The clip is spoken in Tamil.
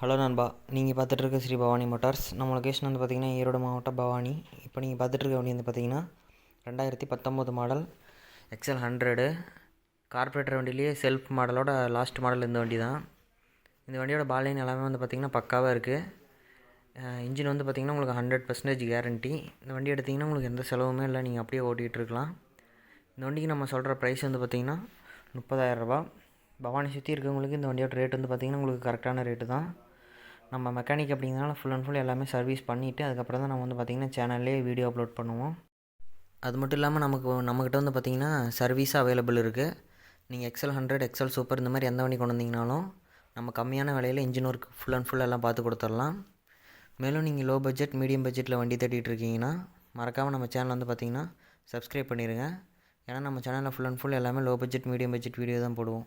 ஹலோ நண்பா நீங்கள் பார்த்துட்ருக்க ஸ்ரீ பவானி மோட்டார்ஸ். நம்ம லொக்கேஷன் வந்து பார்த்திங்கன்னா ஈரோடு மாவட்டம் பவானி. இப்போ நீங்கள் பார்த்துட்ருக்க வண்டி வந்து பார்த்திங்கன்னா ரெண்டாயிரத்தி பத்தொம்போது மாடல் எக்ஸல் ஹண்ட்ரடு கார்பரேட்டர் வண்டியிலேயே செல்ஃப் மாடலோட லாஸ்ட் மாடல் இந்த வண்டி தான். இந்த வண்டியோட பாலைன் எல்லாமே வந்து பார்த்திங்கன்னா பக்காவாக இருக்குது இன்ஜின் வந்து பார்த்திங்கன்னா உங்களுக்கு ஹண்ட்ரட் பர்சன்டேஜ் கேரண்டி இந்த வண்டி எடுத்திங்கன்னா உங்களுக்கு எந்த செலவுமே இல்லை. நீங்கள் அப்படியே ஓட்டிகிட்டு இருக்கலாம் இந்த வண்டிக்கு நம்ம சொல்கிற ப்ரைஸ் வந்து பார்த்திங்கன்னா முப்பதாயிரரூபா பவானி சுற்றி இருக்கவங்களுக்கு இந்த வண்டியோட ரேட் வந்து பார்த்திங்கன்னா உங்களுக்கு கரெக்டான ரேட்டு தான். நம்ம மெக்கானிக் அப்படிங்கிறனால ஃபுல் அண்ட் ஃபுல் எல்லாமே சர்வீஸ் பண்ணிவிட்டு அதுக்கப்புறம் தான் நம்ம வந்து பார்த்திங்கன்னா சேனல்லே வீடியோ அப்லோட் பண்ணுவோம். அது மட்டும் இல்லாமல் நமக்கு நம்மக்கிட்ட வந்து பார்த்திங்கன்னா சர்வீஸ் அவைலபிள் இருக்குது நீங்கள் எக்ஸல் ஹண்ட்ரட் எக்ஸல் சூப்பர் இந்த மாதிரி எந்த வண்டி கொண்டு வந்தீங்கனாலும் நம்ம கம்மியான விலையில் engine work full and full எல்லாம் பார்த்து கொடுத்துடலாம். மேலும் நீங்கள் லோ பட்ஜெட் மீடியம் பட்ஜெட்டில் வண்டி தேடிட்டு இருக்கீங்கன்னா மறக்காமல் நம்ம சேனல் வந்து பார்த்திங்கன்னா சப்ஸ்கிரைப் பண்ணிடுங்க ஏன்னா நம்ம சேனலில் ஃபுல் அண்ட் ஃபுல் எல்லாமே low budget medium budget video தான் போடுவோம்.